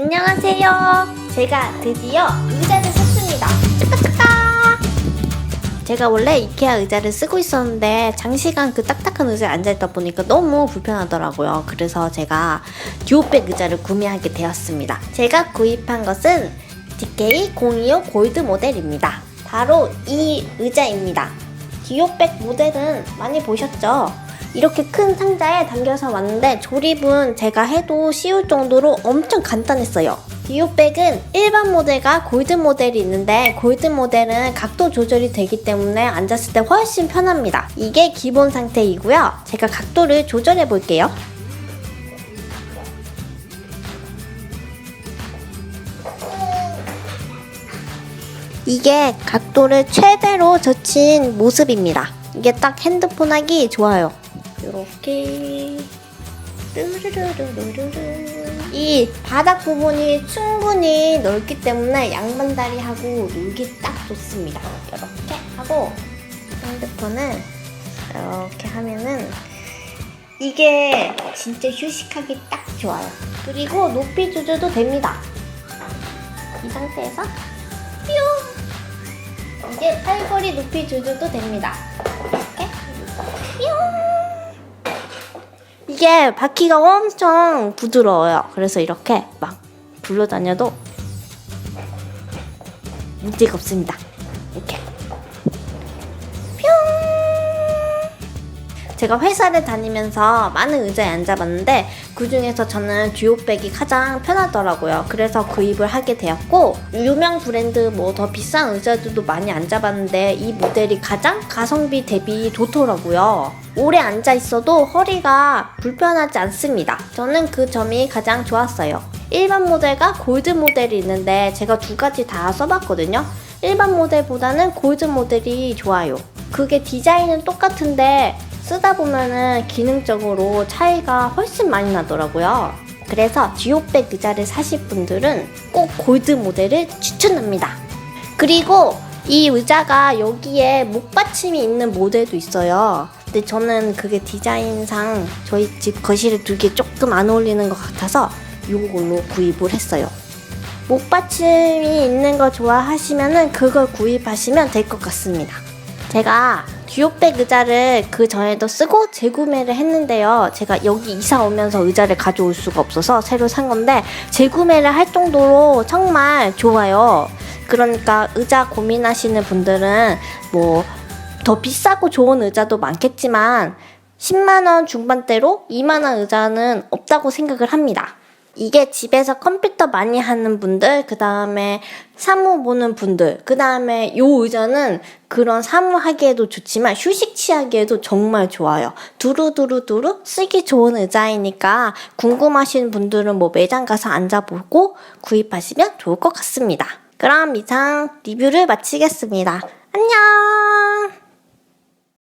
안녕하세요. 제가 드디어 의자를 샀습니다. 축하축하! 제가 원래 이케아 의자를 쓰고 있었는데 장시간 그 딱딱한 의자에 앉아있다 보니까 너무 불편하더라고요. 그래서 제가 듀오백 의자를 구매하게 되었습니다. 제가 구입한 것은 DK025 골드 모델입니다. 바로 이 의자입니다. 듀오백 모델은 많이 보셨죠? 이렇게 큰 상자에 담겨서 왔는데 조립은 제가 해도 쉬울 정도로 엄청 간단했어요. 디오백은 일반 모델과 골드 모델이 있는데 골드 모델은 각도 조절이 되기 때문에 앉았을 때 훨씬 편합니다. 이게 기본 상태이고요. 제가 각도를 조절해 볼게요. 이게 각도를 최대로 젖힌 모습입니다. 이게 딱 핸드폰 하기 좋아요. 이렇게. 이 바닥 부분이 충분히 넓기 때문에 양반다리하고 놀기 딱 좋습니다. 이렇게 하고 핸드폰을 이렇게 하면은 이게 진짜 휴식하기 딱 좋아요. 그리고 높이 조절도 됩니다. 이 상태에서 뿅! 이게 팔걸이 높이 조절도 됩니다. 이게 바퀴가 엄청 부드러워요. 그래서 이렇게 막 굴러다녀도 문제가 없습니다. 제가 회사를 다니면서 많은 의자에 앉아봤는데 그 중에서 저는 듀오백이 가장 편하더라고요. 그래서 구입을 하게 되었고 유명 브랜드 뭐 더 비싼 의자들도 많이 앉아봤는데 이 모델이 가장 가성비 대비 좋더라고요. 오래 앉아 있어도 허리가 불편하지 않습니다. 저는 그 점이 가장 좋았어요. 일반 모델과 골드 모델이 있는데 제가 두 가지 다 써봤거든요. 일반 모델보다는 골드 모델이 좋아요. 그게 디자인은 똑같은데 쓰다 보면은 기능적으로 차이가 훨씬 많이 나더라고요. 그래서 듀오백 의자를 사실 분들은 꼭 골드 모델을 추천합니다. 그리고 이 의자가 여기에 목받침이 있는 모델도 있어요. 근데 저는 그게 디자인상 저희 집 거실에 두기에 조금 안 어울리는 것 같아서 이걸로 구입을 했어요. 목받침이 있는 거 좋아하시면은 그걸 구입하시면 될 것 같습니다. 제가 듀오백 의자를 그 전에도 쓰고 재구매를 했는데요. 제가 여기 이사 오면서 의자를 가져올 수가 없어서 새로 산 건데 재구매를 할 정도로 정말 좋아요. 그러니까 의자 고민하시는 분들은 뭐 더 비싸고 좋은 의자도 많겠지만 10만원 중반대로 2만원 의자는 없다고 생각을 합니다. 이게 집에서 컴퓨터 많이 하는 분들, 그 다음에 사무 보는 분들, 그 다음에 요 의자는 그런 사무하기에도 좋지만 휴식 취하기에도 정말 좋아요. 두루두루두루 쓰기 좋은 의자이니까 궁금하신 분들은 뭐 매장 가서 앉아보고 구입하시면 좋을 것 같습니다. 그럼 이상 리뷰를 마치겠습니다. 안녕!